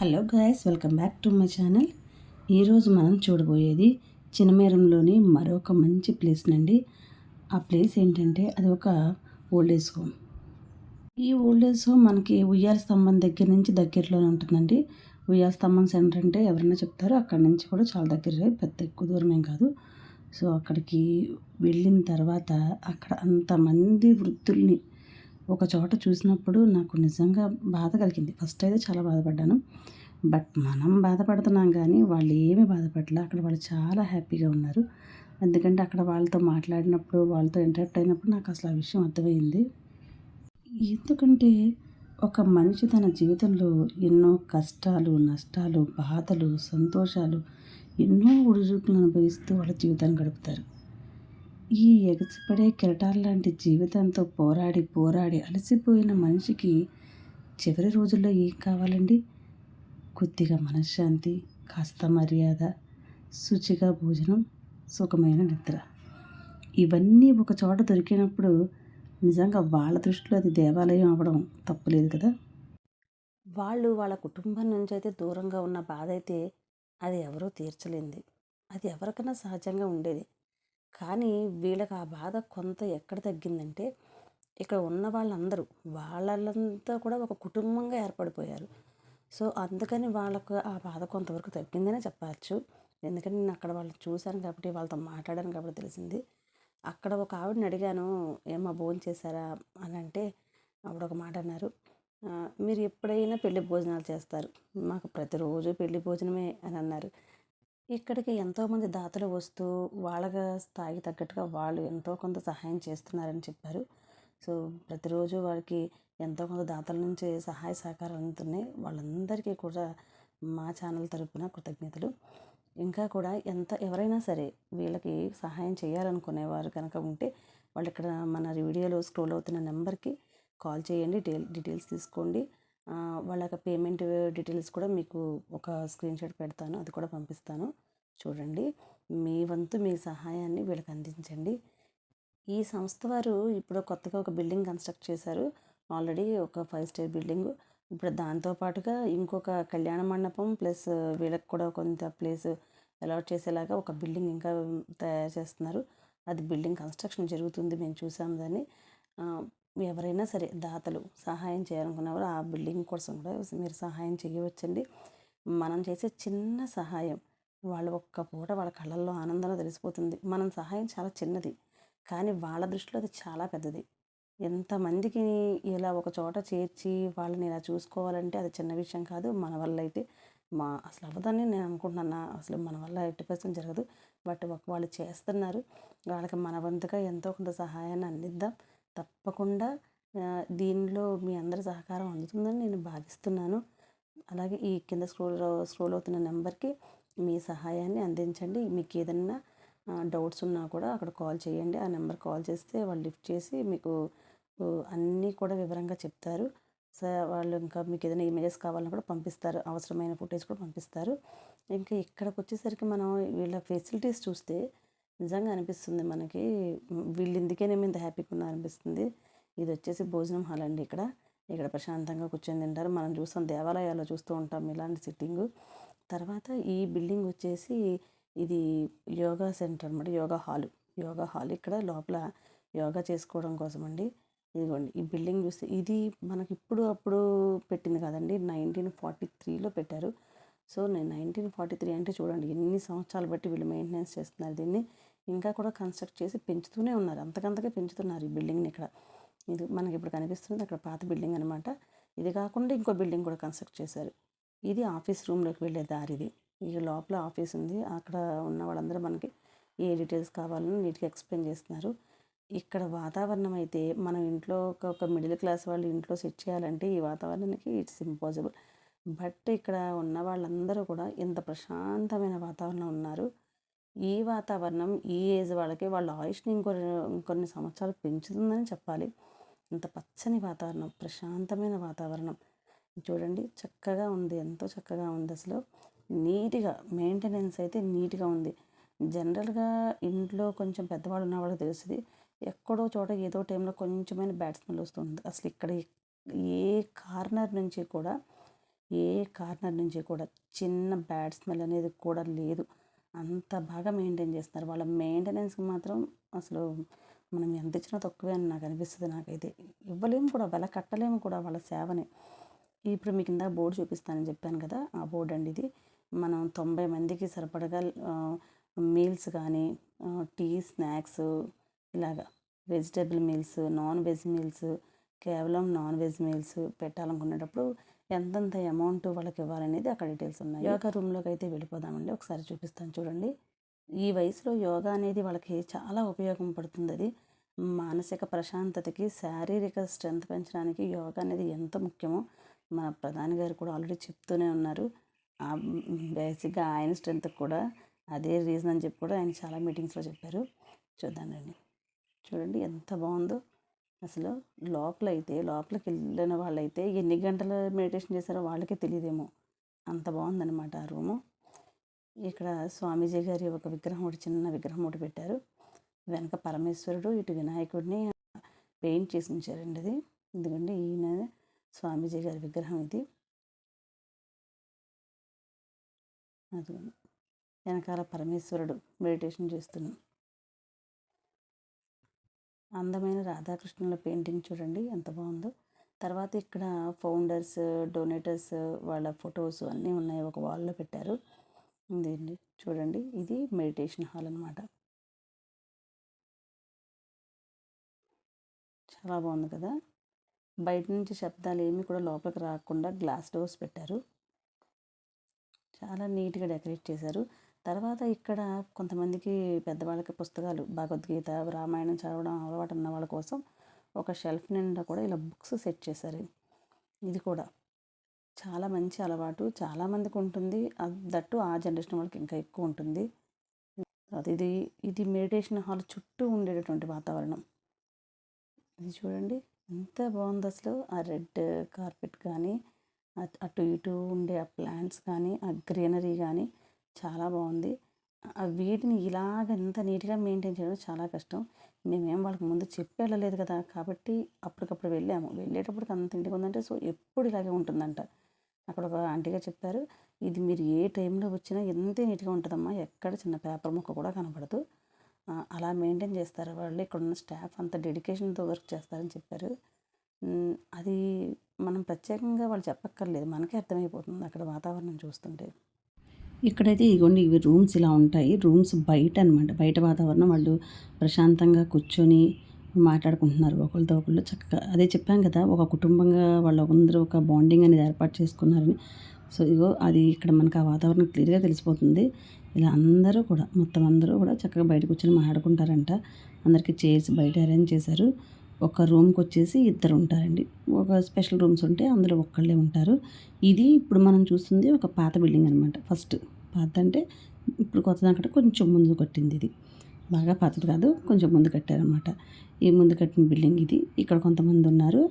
Hello guys welcome back to my channel. ఈరోజు మనం చూడబోయేది చినమేరంలోని మరొక మంచి ప్లేస్ నండి. ఆ ప్లేస్ ఏంటంటే అది ఒక ఓల్డ్ ఏజ్ హోమ్. ఈ ఓల్డ్ ఏజ్ హోమ్ మనకి ఉయ్యాల స్తంభం దగ్గర నుంచి దగ్గరలోనే ఉంటుందండి. ఉయ్యాల స్తంభం సెంటర్ అంటే ఎవరైనా చెప్తారో అక్కడి నుంచి కూడా చాలా దగ్గరే పెద్ద ఎక్కువ దూరం ఏం కాదు. సో అక్కడికి వెళ్ళిన తర్వాత అక్కడ అంతమంది వృద్ధుల్ని ఒక చోట చూసినప్పుడు నాకు నిజంగా బాధ కలిగింది. ఫస్ట్ అయితే చాలా బాధపడ్డాను. బట్ మనం బాధపడుతున్నాం కానీ వాళ్ళు ఏమీ బాధపడలే. అక్కడ వాళ్ళు చాలా హ్యాపీగా ఉన్నారు. ఎందుకంటే అక్కడ వాళ్ళతో మాట్లాడినప్పుడు వాళ్ళతో ఇంటరాక్ట్ అయినప్పుడు నాకు అసలు ఆ విషయం అర్థమైంది. ఎందుకంటే ఒక మనిషి తన జీవితంలో ఎన్నో కష్టాలు నష్టాలు బాధలు సంతోషాలు ఎన్నో ఒడిదుడుకులు అనుభవిస్తూ వాళ్ళ జీవితాన్ని గడుపుతారు. ఈ ఎగసిపడే కెరటాల లాంటి జీవితంతో పోరాడి పోరాడి అలసిపోయిన మనిషికి చివరి రోజుల్లో ఏం కావాలండి? కొద్దిగా మనశ్శాంతి కాస్త మర్యాద శుచిగా భోజనం సుఖమైన నిద్ర. ఇవన్నీ ఒక చోట దొరికినప్పుడు నిజంగా వాళ్ళ దృష్టిలో అది దేవాలయం అవ్వడం తప్పులేదు కదా? వాళ్ళు వాళ్ళ కుటుంబం నుంచి అయితే దూరంగా ఉన్న బాధ అయితే అది ఎవరో తీర్చలేంది అది ఎవరికైనా సహజంగా ఉండేది. కానీ వీళ్ళకి ఆ బాధ కొంత ఎక్కడ తగ్గిందంటే ఇక్కడ ఉన్న వాళ్ళందరూ వాళ్ళంతా కూడా ఒక కుటుంబంగా ఏర్పడిపోయారు. సో అందుకని వాళ్ళకు ఆ బాధ కొంతవరకు తగ్గిందనే చెప్పచ్చు. ఎందుకంటే నేను అక్కడ వాళ్ళు చూశాను కాబట్టి వాళ్ళతో మాట్లాడాను కాబట్టి తెలిసింది. అక్కడ ఒక ఆవిడని అడిగాను ఏమో భోజనం చేశారా? అని అంటే ఆవిడ ఒక మాట అన్నారు మీరు ఎప్పుడైనా పెళ్ళి భోజనాలు చేస్తారు? మాకు ప్రతిరోజు పెళ్ళి భోజనమే అని అన్నారు. ఇక్కడికి ఎంతోమంది దాతలు వస్తూ వాళ్ళ స్థాయికి తగ్గట్టుగా వాళ్ళు ఎంతో కొంత సహాయం చేస్తున్నారని చెప్పారు. సో ప్రతిరోజు వారికి ఎంతో కొంత దాతల నుంచి సహాయ సహకారం అందుతున్నాయి. వాళ్ళందరికీ కూడా మా ఛానల్ తరపున కృతజ్ఞతలు. ఇంకా కూడా ఎంత ఎవరైనా సరే వీళ్ళకి సహాయం చేయాలనుకునేవారు కనుక ఉంటే వాళ్ళు ఇక్కడ మన వీడియోలో స్క్రోల్ అవుతున్న నెంబర్కి కాల్ చేయండి డీటెయిల్స్ తీసుకోండి. వాళ్ళ యొక్క పేమెంట్ డీటెయిల్స్ కూడా మీకు ఒక స్క్రీన్ షాట్ పెడతాను అది కూడా పంపిస్తాను. చూడండి. మీ వంతు మీ సహాయాన్ని వీళ్ళకి అందించండి. ఈ సంస్థ వారు ఇప్పుడు కొత్తగా ఒక బిల్డింగ్ కన్స్ట్రక్ట్ చేశారు. ఆల్రెడీ ఒక ఫైవ్ స్టార్ బిల్డింగ్. ఇప్పుడు దాంతోపాటుగా ఇంకొక కళ్యాణ మండపం ప్లస్ వీళ్ళకి కూడా కొంత ప్లేస్ అలాట్ చేసేలాగా ఒక బిల్డింగ్ ఇంకా తయారు చేస్తున్నారు. అది బిల్డింగ్ కన్స్ట్రక్షన్ జరుగుతుంది. మేము చూసాం దాన్ని. ఎవరైనా సరే దాతలు సహాయం చేయాలనుకున్నవారు ఆ బిల్డింగ్ కోసం కూడా మీరు సహాయం చేయవచ్చండి. మనం చేసే చిన్న సహాయం వాళ్ళు ఒక్క పూట వాళ్ళ కళ్ళల్లో ఆనందంలో తెలిసిపోతుంది. మనం సహాయం చాలా చిన్నది కానీ వాళ్ళ దృష్టిలో అది చాలా పెద్దది. ఎంతమందికి ఇలా ఒక చోట చేర్చి వాళ్ళని ఇలా చూసుకోవాలంటే అది చిన్న విషయం కాదు. మన వల్ల అయితే మా అసలు అవ్వదని నేను అనుకుంటున్నాను? అసలు మన వల్ల ఎట్టి పర్సెంట్ జరగదు. బట్ వాళ్ళు చేస్తున్నారు. వాళ్ళకి మన వంతుగా ఎంతో కొంత సహాయాన్ని అందిద్దాం. తప్పకుండా దీనిలో మీ అందరి సహకారం అందుతుందని నేను భావిస్తున్నాను. అలాగే ఈ కింద స్క్రోల్ స్క్రోల్ అవుతున్న నెంబర్కి మీ సహాయాన్ని అందించండి. మీకు ఏదైనా డౌట్స్ ఉన్నా కూడా అక్కడ కాల్ చేయండి. ఆ నెంబర్ కాల్ చేస్తే వాళ్ళు లిఫ్ట్ చేసి మీకు అన్నీ కూడా వివరంగా చెప్తారు. సార్ వాళ్ళు ఇంకా మీకు ఏదైనా ఇమేజెస్ కావాలన్నా కూడా పంపిస్తారు. అవసరమైన ఫుటేజ్ కూడా పంపిస్తారు. ఇంకా ఇక్కడికి వచ్చేసరికి మనం వీళ్ళ ఫెసిలిటీస్ చూస్తే నిజంగా అనిపిస్తుంది మనకి. వీళ్ళు ఇందుకేనే ఇంత హ్యాపీగా ఉన్నా అనిపిస్తుంది. ఇది వచ్చేసి భోజనం హాల్ అండి ఇక్కడ. ఇక్కడ ప్రశాంతంగా కూర్చొని తింటారు. మనం చూస్తాం దేవాలయాల్లో చూస్తూ ఉంటాం ఇలాంటి సిట్టింగు. తర్వాత ఈ బిల్డింగ్ వచ్చేసి ఇది యోగా సెంటర్ అనమాట యోగా హాల్. యోగా హాల్ ఇక్కడ లోపల యోగా చేసుకోవడం కోసం అండి ఇదిగోండి ఈ బిల్డింగ్ చూస్తే ఇది మనకి ఇప్పుడు అప్పుడు పెట్టింది కదండి నైన్టీన్ ఫార్టీ త్రీలో పెట్టారు. సో నేను నైన్టీన్ ఫార్టీ త్రీ అంటే చూడండి ఎన్ని సంవత్సరాలు బట్టి వీళ్ళు మెయింటెనెన్స్ చేస్తున్నారు దీన్ని. ఇంకా కూడా కన్స్ట్రక్ట్ చేసి పెంచుతూనే ఉన్నారు అంతకంతగా పెంచుతున్నారు ఈ బిల్డింగ్ని ఇక్కడ. ఇది మనకి ఇప్పుడు కనిపిస్తుంది అక్కడ పాత బిల్డింగ్ అనమాట ఇది కాకుండా ఇంకో బిల్డింగ్ కూడా కన్స్ట్రక్ట్ చేశారు. ఇది ఆఫీస్ రూమ్లోకి వెళ్ళే దారిది. ఈ లోపల ఆఫీస్ ఉంది. అక్కడ ఉన్న వాళ్ళందరూ మనకి ఏ డీటెయిల్స్ కావాలని నీట్గా ఎక్స్ప్లెయిన్ చేస్తున్నారు. ఇక్కడ వాతావరణం అయితే మనం ఇంట్లో ఒక మిడిల్ క్లాస్ వాళ్ళు ఇంట్లో సెట్ చేయాలంటే ఈ వాతావరణానికి ఇట్స్ ఇంపాసిబుల్. బట్ ఇక్కడ ఉన్న వాళ్ళందరూ కూడా ఇంత ప్రశాంతమైన వాతావరణం ఉన్నారు. ఈ వాతావరణం ఈ ఏజ్ వాళ్ళకి వాళ్ళ ఆయుష్ని ఇంకొన్ని ఇంకొన్ని సంవత్సరాలు పెంచుతుందని చెప్పాలి. ఇంత పచ్చని వాతావరణం ప్రశాంతమైన వాతావరణం. చూడండి చక్కగా ఉంది. ఎంతో చక్కగా ఉంది అసలు. నీట్గా మెయింటెనెన్స్ అయితే నీట్గా ఉంది. జనరల్గా ఇంట్లో కొంచెం పెద్దవాళ్ళు ఉన్న వాళ్ళకి తెలుస్తుంది ఎక్కడో చోట ఏదో టైంలో కొంచెమైన బ్యాడ్ స్మెల్ వస్తుంది. అసలు ఇక్కడ ఏ కార్నర్ నుంచి కూడా ఏ కార్నర్ నుంచి కూడా చిన్న బ్యాడ్ స్మెల్ అనేది కూడా లేదు. అంత బాగా మెయింటైన్ చేస్తున్నారు. వాళ్ళ మెయింటెనెన్స్కి మాత్రం అసలు మనం ఎంత ఇచ్చినా తక్కువే అని నాకు అనిపిస్తుంది నాకైతే. ఇవ్వలేము కూడా వెల కట్టలేము కూడా వాళ్ళ సేవని. ఇప్పుడు మీకు ఇందాక బోర్డు చూపిస్తానని చెప్పాను కదా ఆ బోర్డు అండి ఇది. మనం తొంభై మందికి సరిపడగా మీల్స్ కానీ టీ స్నాక్స్ ఇలాగా vegetable meals non veg meals కేవలం నాన్ వెజ్ మీల్స్ పెట్టాలనుకునేటప్పుడు ఎంతెంత అమౌంట్ వాళ్ళకి ఇవ్వాలనేది అక్కడ డీటెయిల్స్ ఉన్నాయి. యోగా రూమ్లోకి అయితే వెళ్ళిపోదామండి ఒకసారి చూపిస్తాను చూడండి. ఈ వయసులో యోగా అనేది వాళ్ళకి చాలా ఉపయోగం పడుతుంది అది. మానసిక ప్రశాంతతకి శారీరక స్ట్రెంత్ పెంచడానికి యోగా అనేది ఎంత ముఖ్యమో మన ప్రధాని గారు కూడా ఆల్రెడీ చెప్తూనే ఉన్నారు. బేసిక్గా ఆయన స్ట్రెంత్కి కూడా అదే రీజన్ అని చెప్పి కూడా ఆయన చాలా మీటింగ్స్లో చెప్పారు. చూద్దానండి చూడండి ఎంత బాగుందో. అసలు లోపల అయితే లోపలికి వెళ్ళిన వాళ్ళైతే ఎన్ని గంటలు మెడిటేషన్ చేశారో వాళ్ళకే తెలియదేమో. అంత బాగుందన్నమాట ఆ రూము. ఇక్కడ స్వామీజీ గారి ఒక విగ్రహం ఒకటి చిన్న విగ్రహం ఒకటి పెట్టారు. వెనక పరమేశ్వరుడు ఇటు వినాయకుడిని పెయింట్ చేసి ఉంచారండి అది. ఎందుకంటే ఈయన స్వామీజీ గారి విగ్రహం ఇది. అది వెనకాల పరమేశ్వరుడు మెడిటేషన్ చేస్తున్నాం అందమైన రాధాకృష్ణుల పెయింటింగ్ చూడండి ఎంత బాగుందో. తర్వాత ఇక్కడ ఫౌండర్స్ డొనేటర్స్ వాళ్ళ ఫొటోస్ అన్నీ ఉన్నాయి ఒక వాల్లో పెట్టారు. దీన్ని చూడండి ఇది మెడిటేషన్ హాల్ అనమాట చాలా బాగుంది కదా? బయట నుంచి శబ్దాలు ఏమీ కూడా లోపలికి రాకుండా గ్లాస్ డోర్స్ పెట్టారు. చాలా నీట్గా డెకరేట్ చేశారు. తర్వాత ఇక్కడ కొంతమందికి పెద్దవాళ్ళకి పుస్తకాలు భగవద్గీత రామాయణం చదవడం అలవాటు ఉన్న వాళ్ళ కోసం ఒక షెల్ఫ్ నిండా కూడా ఇలా బుక్స్ సెట్ చేశారు. ఇది కూడా చాలా మంచి అలవాటు. చాలామందికి ఉంటుంది. దట్టు ఆ జనరేషన్ వాళ్ళకి ఇంకా ఎక్కువ ఉంటుంది. ఇది ఇది మెడిటేషన్ హాల్ చుట్టూ ఉండేటటువంటి వాతావరణం. ఇది చూడండి. ఎంత బాగుంది అసలు. ఆ రెడ్ కార్పెట్ కానీ అటు ఇటు ఉండే ఆ ప్లాంట్స్ కానీ ఆ గ్రీనరీ కానీ చాలా బాగుంది. వీటిని ఇలాగ ఎంత నీట్గా మెయింటైన్ చేయడం చాలా కష్టం. మేమేం వాళ్ళకి ముందు చెప్పి వెళ్ళలేదు కదా కాబట్టి అప్పటికప్పుడు వెళ్ళాము. వెళ్ళేటప్పటికి అంత ఇంటికి ఉందంటే సో ఎప్పుడు ఇలాగే ఉంటుందంట. అక్కడ ఒక ఆంటీగా చెప్పారు ఇది మీరు ఏ టైంలో వచ్చినా ఎంతే నీట్గా ఉంటుందమ్మా ఎక్కడ చిన్న పేపర్ ముక్క కూడా కనపడదు అలా మెయింటైన్ చేస్తారు. వాళ్ళు ఇక్కడ ఉన్న స్టాఫ్ అంత డెడికేషన్తో వర్క్ చేస్తారని చెప్పారు. అది మనం ప్రత్యేకంగా వాళ్ళు చెప్పక్కర్లేదు. మనకే అర్థమైపోతుంది అక్కడ వాతావరణం చూస్తుంటే. ఇక్కడైతే ఇదిగోండి ఇవి రూమ్స్ ఇలా ఉంటాయి. రూమ్స్ బయట అనమాట బయట వాతావరణం వాళ్ళు ప్రశాంతంగా కూర్చొని మాట్లాడుకుంటున్నారు. ఒకరితో ఒకళ్ళు చక్కగా అదే చెప్పాం కదా ఒక కుటుంబంగా వాళ్ళు అందరూ ఒక బాండింగ్ అనేది ఏర్పాటు చేసుకున్నారని. సో ఇగో అది ఇక్కడ మనకు ఆ వాతావరణం క్లియర్గా తెలిసిపోతుంది. ఇలా అందరూ కూడా మొత్తం అందరూ కూడా చక్కగా బయట కూర్చొని మాట్లాడుకుంటారంట. అందరికీ చైర్స్ బయట అరేంజ్ చేశారు. ఒక రూమ్కి వచ్చేసి ఇద్దరు ఉంటారండి. ఒక స్పెషల్ రూమ్స్ ఉంటే అందులో ఒక్కళ్ళే ఉంటారు. ఇది ఇప్పుడు మనం చూస్తుంది ఒక పాత బిల్డింగ్ అనమాట ఫస్ట్ పాత అంటే ఇప్పుడు కొత్త దాకా కొంచెం ముందు కట్టింది ఇది. బాగా పాతది కాదు కొంచెం ముందు కట్టారనమాట ఈ ముందు కట్టిన బిల్డింగ్ ఇది. ఇక్కడ కొంతమంది ఉన్నారు.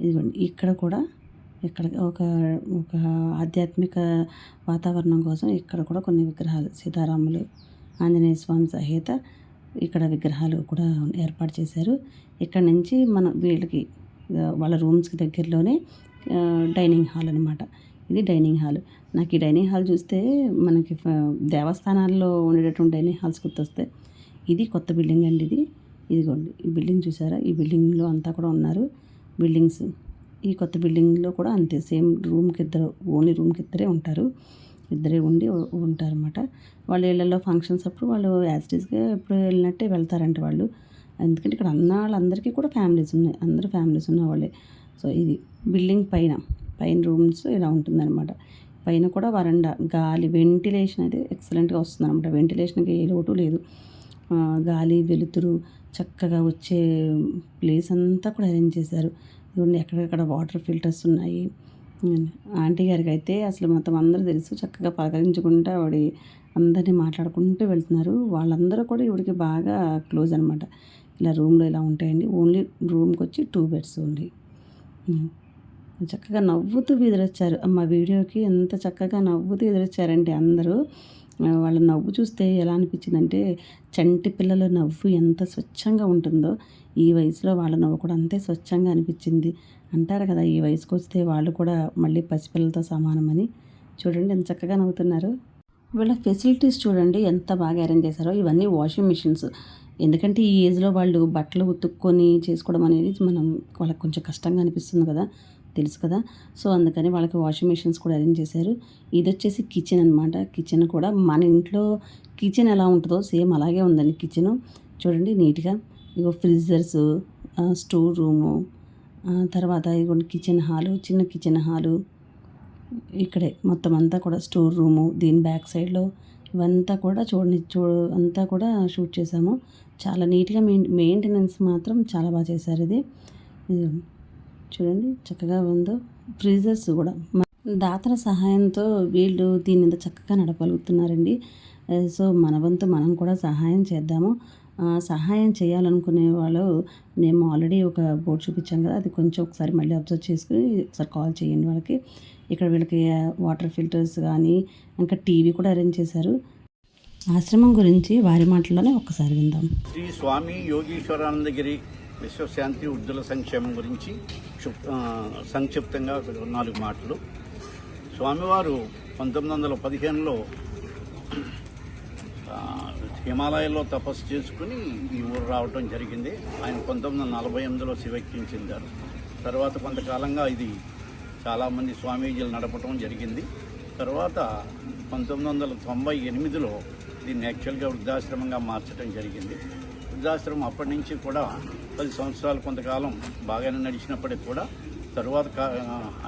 ఇదిగోండి ఇక్కడ కూడా ఇక్కడ ఒక ఒక ఆధ్యాత్మిక వాతావరణం కోసం ఇక్కడ కూడా కొన్ని విగ్రహాలు సీతారాములు ఆంజనేయ స్వామి సహిత ఇక్కడ విగ్రహాలు కూడా ఏర్పాటు చేశారు. ఇక్కడ నుంచి మనం వీళ్ళకి వాళ్ళ రూమ్స్కి దగ్గరలోనే డైనింగ్ హాల్ అనమాట ఇది డైనింగ్ హాల్. నాకు ఈ డైనింగ్ హాల్ చూస్తే మనకి దేవస్థానాల్లో ఉండేటటువంటి డైనింగ్ హాల్స్ గుర్తొస్తాయి. ఇది కొత్త బిల్డింగ్ అండి ఇది. ఇదిగోండి ఈ బిల్డింగ్ చూసారా? ఈ బిల్డింగ్లో అంతా కూడా ఉన్నారు బిల్డింగ్స్. ఈ కొత్త బిల్డింగ్లో కూడా అంతే సేమ్ రూమ్కి ఇద్దరు ఓన్లీ రూమ్కి ఇద్దరే ఉంటారు. ఇద్దరే ఉండి ఉంటారన్నమాట. వాళ్ళ ఇళ్ళల్లో ఫంక్షన్స్ అప్పుడు వాళ్ళు యాజిటీస్గా ఎప్పుడు వెళ్ళినట్టే వెళ్తారంట వాళ్ళు. ఎందుకంటే ఇక్కడ అన్న వాళ్ళందరికీ కూడా ఫ్యామిలీస్ ఉన్నాయి. అందరూ ఫ్యామిలీస్ ఉన్న వాళ్ళే. సో ఇది బిల్డింగ్ పైన పైన రూమ్స్ ఇలా ఉంటుందన్నమాట. పైన కూడా వరండా గాలి వెంటిలేషన్ అయితే ఎక్సలెంట్గా వస్తుందన్నమాట. వెంటిలేషన్కి ఏ లోటు లేదు. గాలి వెలుతురు చక్కగా వచ్చే ప్లేస్ అంతా కూడా అరేంజ్ చేశారు. ఇవన్నీ ఎక్కడెక్కడ వాటర్ ఫిల్టర్స్ ఉన్నాయి. ఆంటీ గారికి అయితే అసలు మొత్తం అందరూ తెలుసు చక్కగా పలకరించుకుంటూ ఆవిడ అందరినీ మాట్లాడుకుంటూ వెళ్తున్నారు. వాళ్ళందరూ కూడా ఇవిడికి బాగా క్లోజ్ అనమాట ఇలా రూమ్లో ఇలా ఉంటాయండి. ఓన్లీ రూమ్కి వచ్చి టూ బెడ్స్ ఓన్లీ. చక్కగా నవ్వుతూ ఎదురొచ్చారు మా వీడియోకి ఎంత చక్కగా నవ్వుతూ ఎదురొచ్చారంటే అందరూ. వాళ్ళ నవ్వు చూస్తే ఎలా అనిపించిందంటే చంటి పిల్లల నవ్వు ఎంత స్వచ్ఛంగా ఉంటుందో ఈ వయసులో వాళ్ళ నవ్వు కూడా అంతే స్వచ్ఛంగా అనిపించింది. అంటారు కదా ఈ వయసుకు వస్తే వాళ్ళు కూడా మళ్ళీ పసిపిల్లలతో సమానమని. చూడండి ఎంత చక్కగా నవ్వుతున్నారు. వీళ్ళ ఫెసిలిటీస్ చూడండి ఎంత బాగా అరేంజ్ చేశారో. ఇవన్నీ వాషింగ్ మిషన్స్. ఎందుకంటే ఈ ఏజ్లో వాళ్ళు బట్టలు ఉతుక్కొని చేసుకోవడం అనేది మనం వాళ్ళకి కొంచెం కష్టంగా అనిపిస్తుంది కదా. తెలుసు కదా. సో అందుకని వాళ్ళకి వాషింగ్ మిషన్స్ కూడా అరేంజ్ చేశారు. ఇది వచ్చేసి కిచెన్ అనమాట కిచెన్ కూడా మన ఇంట్లో కిచెన్ ఎలా ఉంటుందో సేమ్ అలాగే ఉందండి కిచెన్. చూడండి నీట్గా. ఇగో ఫ్రిజర్స్ స్టోర్ రూము తర్వాత ఇగోండి కిచెన్ హాలు చిన్న కిచెన్ హాలు. ఇక్కడే మొత్తం అంతా కూడా స్టోర్ రూము దీని బ్యాక్ సైడ్లో ఇవంతా కూడా చూడండి చూ అంతా కూడా షూట్ చేసాము. చాలా నీట్గా మెయిన్ మెయింటెనెన్స్ మాత్రం చాలా బాగా చేశారు ఇది. చూడండి చక్కగా ఉందో. ఫ్రీజర్స్ కూడా. దాతల సహాయంతో వీళ్ళు దీని ఇంత చక్కగా నడపగలుగుతున్నారండి. సో మన వంతు మనం కూడా సహాయం చేద్దాము. సహాయం చేయాలనుకునే వాళ్ళు మేము ఆల్రెడీ ఒక బోర్డు చూపించాం కదా అది కొంచెం ఒకసారి మళ్ళీ అబ్జర్వ్ చేసుకుని ఒకసారి కాల్ చేయండి వాళ్ళకి. ఇక్కడ వీళ్ళకి వాటర్ ఫిల్టర్స్ కానీ ఇంకా టీవీ కూడా అరేంజ్ చేశారు. ఆశ్రమం గురించి వారి మాటల్లోనే ఒక్కసారి విందాం. శ్రీ స్వామి యోగీశ్వరానందగిరి విశ్వశాంతి వృద్ధుల సంక్షేమం గురించి సంక్షిప్తంగా నాలుగు మాటలు. స్వామివారు పంతొమ్మిది వందల పదిహేనులో హిమాలయాల్లో తపస్సు చేసుకుని ఈ ఊరు రావటం జరిగింది. ఆయన పంతొమ్మిది వందల నలభై ఎనిమిదిలో శివక్యం చెందారు. తర్వాత కొంతకాలంగా ఇది చాలామంది స్వామీజీలు నడపటం జరిగింది. తర్వాత పంతొమ్మిది వందల తొంభై ఎనిమిదిలో దీన్ని యాక్చువల్గా వృద్ధాశ్రమంగా మార్చడం జరిగింది. వృద్ధాశ్రమం అప్పటి నుంచి కూడా పది సంవత్సరాలు కొంతకాలం బాగానే నడిచినప్పటికీ కూడా తరువాత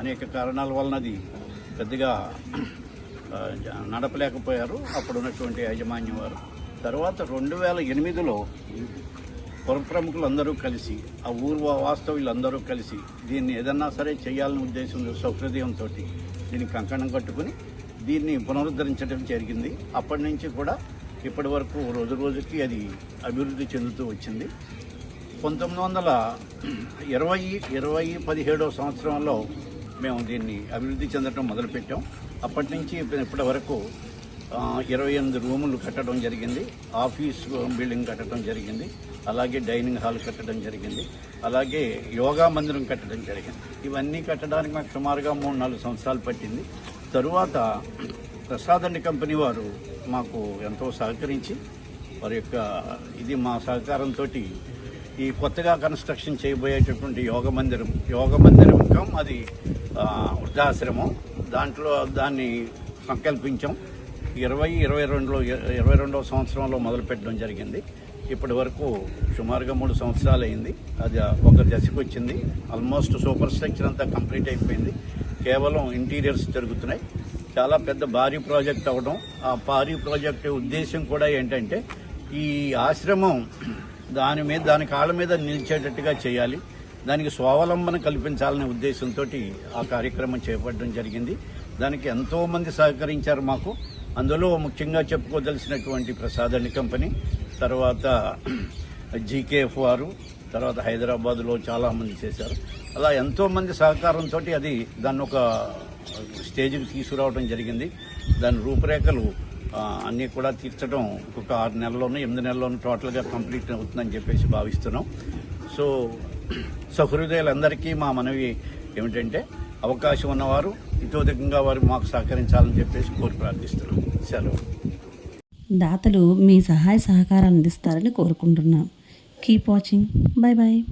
అనేక కారణాల వలన అది పెద్దగా నడపలేకపోయారు. అప్పుడు ఉన్నటువంటి యాజమాన్యం వారు. తర్వాత రెండు వేల ఎనిమిదిలో పుర ప్రముఖులందరూ కలిసి ఆ ఊరు వాస్తవ్యులందరూ కలిసి దీన్ని ఏదన్నా సరే చేయాలనే ఉద్దేశంతో సౌహృదయంతో దీన్ని కంకణం కట్టుకుని దీన్ని పునరుద్ధరించడం జరిగింది. అప్పటి నుంచి కూడా ఇప్పటి వరకు రోజు రోజుకి అది అభివృద్ధి చెందుతూ వచ్చింది. పంతొమ్మిది వందల ఇరవై ఇరవై పదిహేడవ సంవత్సరంలో మేము దీన్ని అభివృద్ధి చెందడం మొదలుపెట్టాం. అప్పటి నుంచి ఇప్పటి వరకు ఇరవై ఎనిమిది రూములు కట్టడం జరిగింది. ఆఫీస్ బిల్డింగ్ కట్టడం జరిగింది. అలాగే డైనింగ్ హాల్ కట్టడం జరిగింది. అలాగే యోగా మందిరం కట్టడం జరిగింది. ఇవన్నీ కట్టడానికి మాకు సుమారుగా మూడు నాలుగు సంవత్సరాలు పట్టింది. తరువాత ప్రసాదాన్ని కంపెనీ వారు మాకు ఎంతో సహకరించి వారి యొక్క ఇది మా సహకారంతో ఈ కొత్తగా కన్స్ట్రక్షన్ చేయబోయేటటువంటి యోగ మందిరం యోగ మందిరం కం అది వృద్ధాశ్రమం. దాంట్లో దాన్ని సంకల్పించాం. ఇరవై ఇరవై రెండులో ఇరవై రెండవ సంవత్సరంలో మొదలు పెట్టడం జరిగింది. ఇప్పటి వరకు సుమారుగా మూడు సంవత్సరాలు అయింది. అది ఒక దశకు వచ్చింది. ఆల్మోస్ట్ సూపర్ స్ట్రక్చర్ అంతా కంప్లీట్ అయిపోయింది. కేవలం ఇంటీరియర్స్ జరుగుతున్నాయి. చాలా పెద్ద భారీ ప్రాజెక్ట్ అవ్వడం ఆ భారీ ప్రాజెక్ట్ ఉద్దేశం కూడా ఏంటంటే ఈ ఆశ్రమం దాని మీద దాని కాళ్ళ మీద నిలిచేటట్టుగా చేయాలి. దానికి స్వావలంబన కల్పించాలనే ఉద్దేశంతో ఆ కార్యక్రమం చేపట్టడం జరిగింది. దానికి ఎంతో మంది సహకరించారు మాకు. అందులో ముఖ్యంగా చెప్పుకోదలసినటువంటి ప్రసాదని కంపెనీ తర్వాత జీకేఎఫ్ వారు తర్వాత హైదరాబాద్లో చాలామంది చేశారు. అలా ఎంతో మంది సహకారంతో అది దాన్ని ఒక స్టేజ్కి తీసుకురావడం జరిగింది. దాని రూపురేఖలు అన్నీ కూడా తీర్చడం ఒక ఆరు నెలల్లోనూ ఎనిమిది నెలల్లోనూ టోటల్గా కంప్లీట్ అవుతుందని చెప్పేసి భావిస్తున్నాం. సో సహృదయులందరికీ మా మనవి ఏమిటంటే అవకాశం ఉన్నవారు ఇతోధికంగా వారు మాకు సహకరించాలని చెప్పేసి కోరి ప్రార్థిస్తున్నాం. సెలవు. దాతలు మీ సహాయ సహకారాలు అందిస్తారని కోరుకుంటున్నాం. Keep watching bye bye